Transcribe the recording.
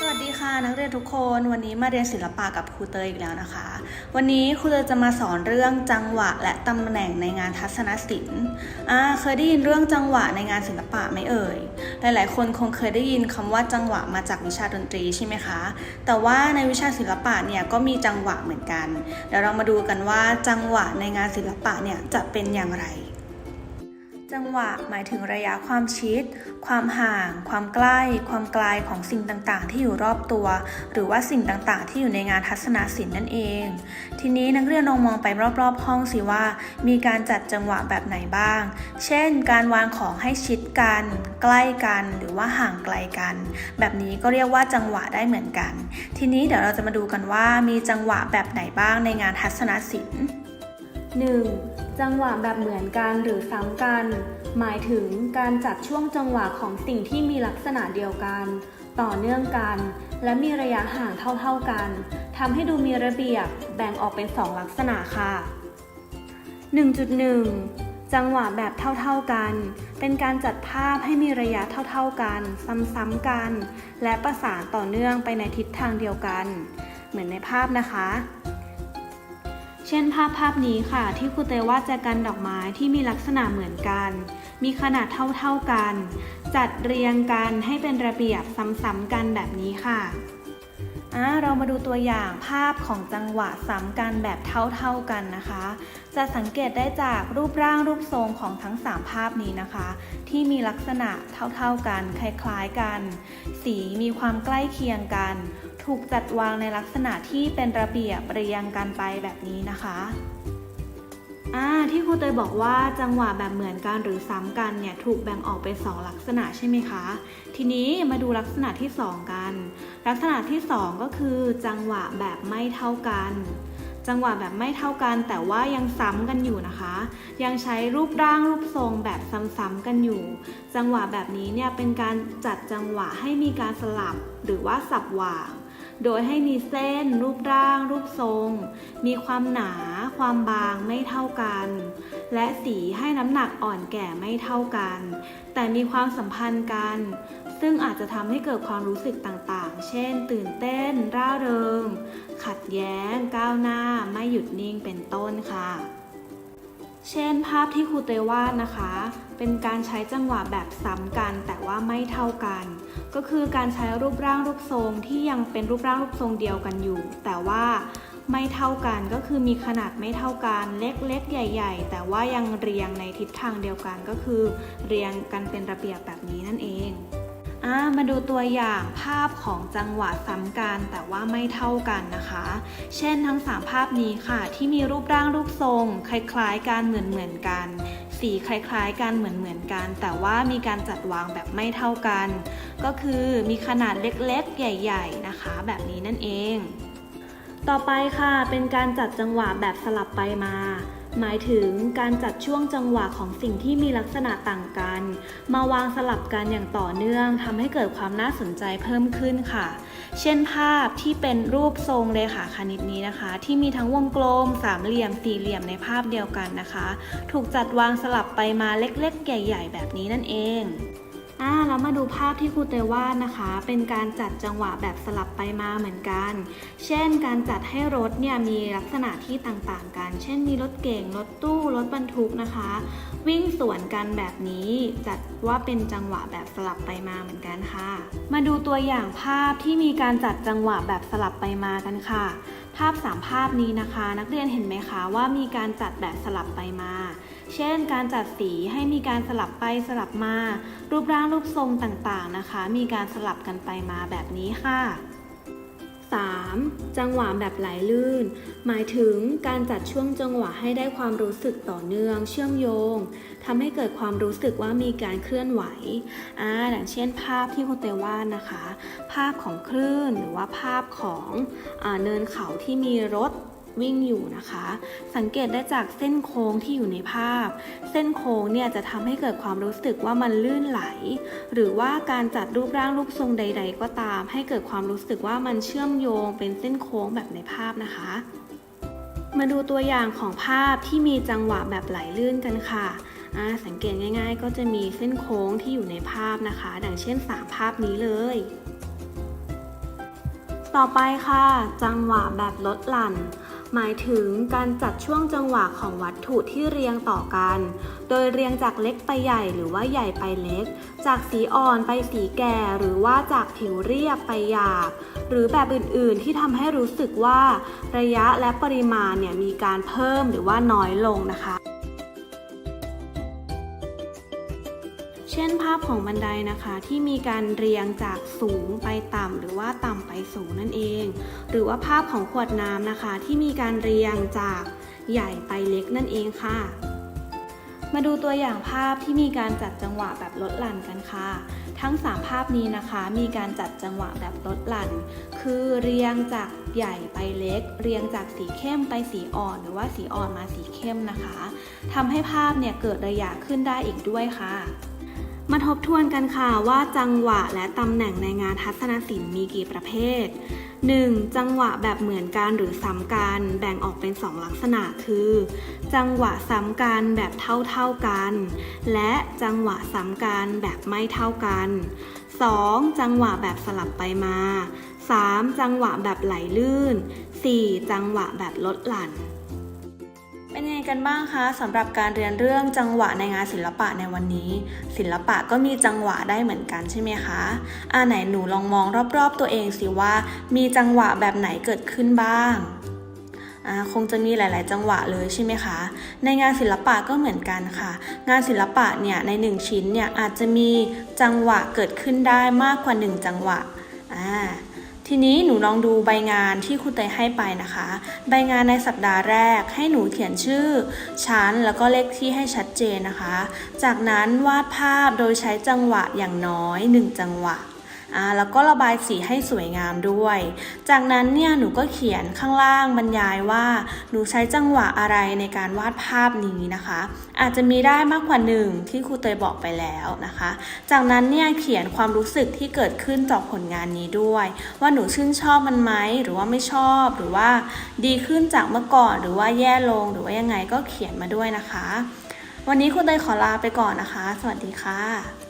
สวัสดีค่ะนักเรียนทุกคนวันนี้มาเรียนศิลปะกับครูเตยอีกแล้วนะคะ วันนี้ครูเตยจะมาสอนเรื่องจังหวะและตำแหน่งในงานทัศนศิลป์อ่าเคยได้ยินเรื่องจังหวะในงานศิลปะไหมเอ่ยหลาย ๆ คนคงเคยได้ยินคำว่าจังหวะมาจากวิชาดนตรีใช่ไหมคะ แต่ว่าในวิชาศิลปะเนี่ยก็มีจังหวะเหมือนกัน เดี๋ยวเรามาดูกันว่าจังหวะในงานศิลปะเนี่ยจะเป็นอย่างไร จังหวะหมายถึงระยะความชิด ความห่าง ความใกล้ ความไกลของสิ่งต่างๆ ที่อยู่รอบตัว หรือว่าสิ่งต่างๆ ที่อยู่ในงานทัศนศิลป์นั่นเอง ทีนี้นักเรียนลองมองไปรอบๆ ห้องสิว่า มีการจัดจังหวะแบบไหนบ้าง เช่น การวางของให้ชิดกัน ใกล้กัน หรือว่าห่างไกลกัน แบบนี้ก็เรียกว่าจังหวะได้เหมือนกัน ทีนี้เดี๋ยวเราจะมาดูกันว่ามีจังหวะแบบไหนบ้างในงานทัศนศิลป์ 1. จังหวะแบบเหมือนกันหรือซ้ำกัน หมายถึงการจัดช่วงจังหวะของสิ่งที่มีลักษณะเดียวกัน ต่อเนื่องกัน และมีระยะห่างเท่าๆกันทำให้ดูมีระเบียบแบ่งออกเป็น 2 ลักษณะค่ะ 1.1 จังหวะแบบเท่าๆกัน เป็นการจัดภาพให้มีระยะเท่าๆกัน ซ้ำๆกัน และประสานต่อเนื่องไปในทิศทางเดียวกัน เหมือนในภาพนะคะ เช่นภาพภาพนี้ค่ะ ที่ครูเตยวาดแจกันดอกไม้ที่มีลักษณะเหมือนกัน มีขนาดเท่าๆกัน จัดเรียงกันให้เป็นระเบียบซ้ำๆกันแบบนี้ค่ะอ่าเรามาดูตัวอย่างภาพของจังหวะซ้ำกันแบบเท่าๆกันนะคะ จะสังเกตได้จากรูปร่างรูปทรงของทั้ง 3 ภาพนี้นะคะ ที่มีลักษณะเท่าๆกัน คล้ายๆกัน สีมีความใกล้เคียงกัน ถูกจัดวางในลักษณะที่เป็นระเบียบเรียงกันไปแบบนี้นะคะอ่าที่ครูเตยบอกว่าจังหวะแบบเหมือนกันหรือซ้ำกันเนี่ยถูกแบ่งออกเป็น2ลักษณะใช่ไหมคะ ทีนี้มาดูลักษณะที่ 2 กัน ลักษณะที่ 2 ก็คือ จังหวะแบบไม่เท่ากัน จังหวะแบบไม่เท่ากัน แต่ว่ายังซ้ำกันอยู่นะคะ ยังใช้รูปร่างรูปทรงแบบซ้ำๆกันอยู่ จังหวะแบบนี้เนี่ยเป็นการจัดจังหวะให้มีการสลับหรือว่าสับหว่าง โดยให้มีเส้น รูปร่าง รูปทรง มีความหนา ความบางไม่เท่ากัน และสีให้น้ำหนักอ่อนแก่ไม่เท่ากัน แต่มีความสัมพันธ์กัน ซึ่งอาจจะทำให้เกิดความรู้สึกต่างๆ เช่น ตื่นเต้น ร่าเริง ขัดแย้ง ก้าวหน้า ไม่หยุดนิ่งเป็นต้นค่ะ เช่นภาพที่ครูเตยวาดนะคะ เป็นการใช้จังหวะแบบซ้ำกันแต่ว่าไม่เท่ากัน ก็คือการใช้รูปร่างรูปทรงที่ยังเป็นรูปร่างรูปทรงเดียวกันอยู่ แต่ว่าไม่เท่ากันก็คือมีขนาดไม่เท่ากันเล็กๆ ใหญ่ ๆ แต่ว่ายังเรียงในทิศทางเดียวกันก็คือ เรียงกันเป็นระเบียบแบบนี้นั่นเอง มาดูตัวอย่างภาพของจังหวะซ้ำกันแต่ว่าไม่เท่ากันนะคะ เช่นทั้ง 3 ภาพนี้ค่ะ ที่มีรูปร่างรูปทรง คล้ายๆ กันเหมือนๆกัน สีคล้ายๆ กันเหมือนๆกัน แต่ว่ามีการจัดวางแบบไม่เท่ากัน ก็คือมีขนาดเล็กๆ ใหญ่ ๆ นะคะ แบบนี้นั่นเอง ต่อไปค่ะเป็นการจัดจังหวะแบบสลับไปมา หมายถึงการจัดช่วงจังหวะของสิ่งที่มีลักษณะต่างกัน มาวางสลับกันอย่างต่อเนื่องทำให้เกิดความน่าสนใจเพิ่มขึ้นค่ะ เช่นภาพที่เป็นรูปทรงเลขาคณิตนี้นะคะ ที่มีทั้งวงกลม สามเหลี่ยม สี่เหลี่ยมในภาพเดียวกันนะคะ ถูกจัดวางสลับไปมาเล็กๆ ใหญ่ ๆ แบบนี้นั่นเอง อ่าแล้วมาดูภาพที่ครูเตยวาดนะคะ เป็นการจัดจังหวะแบบสลับไปมาเหมือนกัน เช่น การจัดให้รถเนี่ยมีลักษณะที่ต่างๆกัน เช่นมีรถเก่งรถตู้รถบรรทุกนะคะ วิ่งสวนกันแบบนี้จัดว่าเป็นจังหวะแบบสลับไปมาเหมือนกันค่ะ มาดูตัวอย่างภาพที่มีการจัดจังหวะแบบสลับไปมากันค่ะ ภาพ 3 ภาพนี้นะคะ นักเรียนเห็นไหมคะว่ามีการจัดแบบสลับไปมา เช่น การจัดสีให้มีการสลับไปสลับมา รูปร่างรูปทรงต่างๆนะคะ มีการสลับกันไปมาแบบนี้ค่ะ 3. จังหวะแบบไหลลื่น หมายถึงการจัดช่วงจังหวะให้ได้ความรู้สึกต่อเนื่อง เชื่อมโยงทำให้เกิดความรู้สึกว่ามีการเคลื่อนไหวอ่าอย่างเช่น ภาพที่คุณเตวาดนะคะ ภาพของคลื่นหรือว่าภาพของอเนินเขาที่มีรถ วิ่งอยู่นะคะ สังเกตได้จากเส้นโค้งที่อยู่ในภาพ เส้นโค้งเนี่ยจะทำให้เกิดความรู้สึกว่ามันลื่นไหล หรือว่าการจัดรูปร่างรูปทรงใด ๆ ก็ตาม ให้เกิดความรู้สึกว่ามันเชื่อมโยงเป็นเส้นโค้งแบบในภาพนะคะ มาดูตัวอย่างของภาพที่มีจังหวะแบบไหลลื่นกันค่ะอ่าสังเกตง่าย ๆ ก็จะมีเส้นโค้งที่อยู่ในภาพนะคะ ดังเช่น 3 ภาพนี้เลย ต่อไปค่ะ จังหวะแบบลดหลั่น หมายถึงการจัดช่วงจังหวะของวัตถุที่เรียงต่อกัน โดยเรียงจากเล็กไปใหญ่หรือว่าใหญ่ไปเล็ก จากสีอ่อนไปสีแก่ หรือว่าจากผิวเรียบไปหยาบ หรือแบบอื่นๆที่ทำให้รู้สึกว่า ระยะและปริมาณเนี่ยมีการเพิ่มหรือว่าน้อยลงนะคะ ช่นภาพของบันไดนะคะที่มีการเรียงจากสูงไปต่ำหรือว่าต่ำไปสูงนั่นเอง หรือว่าภาพของขวดน้ำนะคะ ที่มีการเรียงจากใหญ่ไปเล็กนั่นเองค่ะ มาดูตัวอย่างภาพที่มีการจัดจังหวะแบบลดหลั่นกันค่ะ ทั้ง 3 ภาพนี้นะคะมีการจัดจังหวะแบบลดหลั่น คือเรียงจากใหญ่ไปเล็ก เรียงจากสีเข้มไปสีอ่อน หรือว่าสีอ่อนมาสีเข้มนะคะทำให้ภาพเนี่ยเกิดระยะขึ้นได้อีกด้วยค่ะ มาทบทวนกันค่ะว่าจังหวะและตำแหน่งในงานทัศนศิลป์มีกี่ประเภท 1. จังหวะแบบเหมือนกันหรือซ้ำกันแบ่งออกเป็น 2 ลักษณะคือ จังหวะซ้ำกันแบบเท่าๆกัน และจังหวะซ้ำกันแบบไม่เท่ากัน 2. จังหวะแบบสลับไปมา 3. จังหวะแบบไหลลื่น 4. จังหวะแบบลดหลั่น เป็นยังไงกันบ้างคะสำหรับการเรียนเรื่องจังหวะในงานศิลปะในวันนี้ ศิลปะก็มีจังหวะได้เหมือนกันใช่ไหมคะอ่าไหนหนูลองมองรอบๆตัวเองสิว่า มีจังหวะแบบไหนเกิดขึ้นบ้างอ่าคงจะมีหลาย ๆ จังหวะเลยใช่ไหมคะ ในงานศิลปะก็เหมือนกันค่ะ งานศิลปะเนี่ยในหนึ่งชิ้นเนี่ยอาจจะมีจังหวะเกิดขึ้นได้มากกว่าหนึ่งจังหวะอ่า ทีนี้หนูลองดูใบงานที่ครูเตยให้ไปนะคะ ใบงานในสัปดาห์แรกให้หนูเขียนชื่อ ชั้นแล้วก็เลขที่ให้ชัดเจนนะคะ จากนั้นวาดภาพโดยใช้จังหวะอย่างน้อย 1 จังหวะ แล้วก็ระบายสีให้สวยงามด้วย จากนั้นเนี่ยหนูก็เขียนข้างล่างบรรยายว่า หนูใช้จังหวะอะไรในการวาดภาพนี้นะคะ อาจจะมีได้มากกว่าหนึ่งที่ครูเตยบอกไปแล้วนะคะ จากนั้นเนี่ยเขียนความรู้สึกที่เกิดขึ้นจากผลงานนี้ด้วย ว่าหนูชื่นชอบมันไหมหรือว่าไม่ชอบหรือว่าดีขึ้นจากเมื่อก่อนหรือว่าแย่ลงหรือว่ายังไงก็เขียนมาด้วยนะคะ วันนี้คุณเตยขอลาไปก่อนนะคะ สวัสดีค่ะ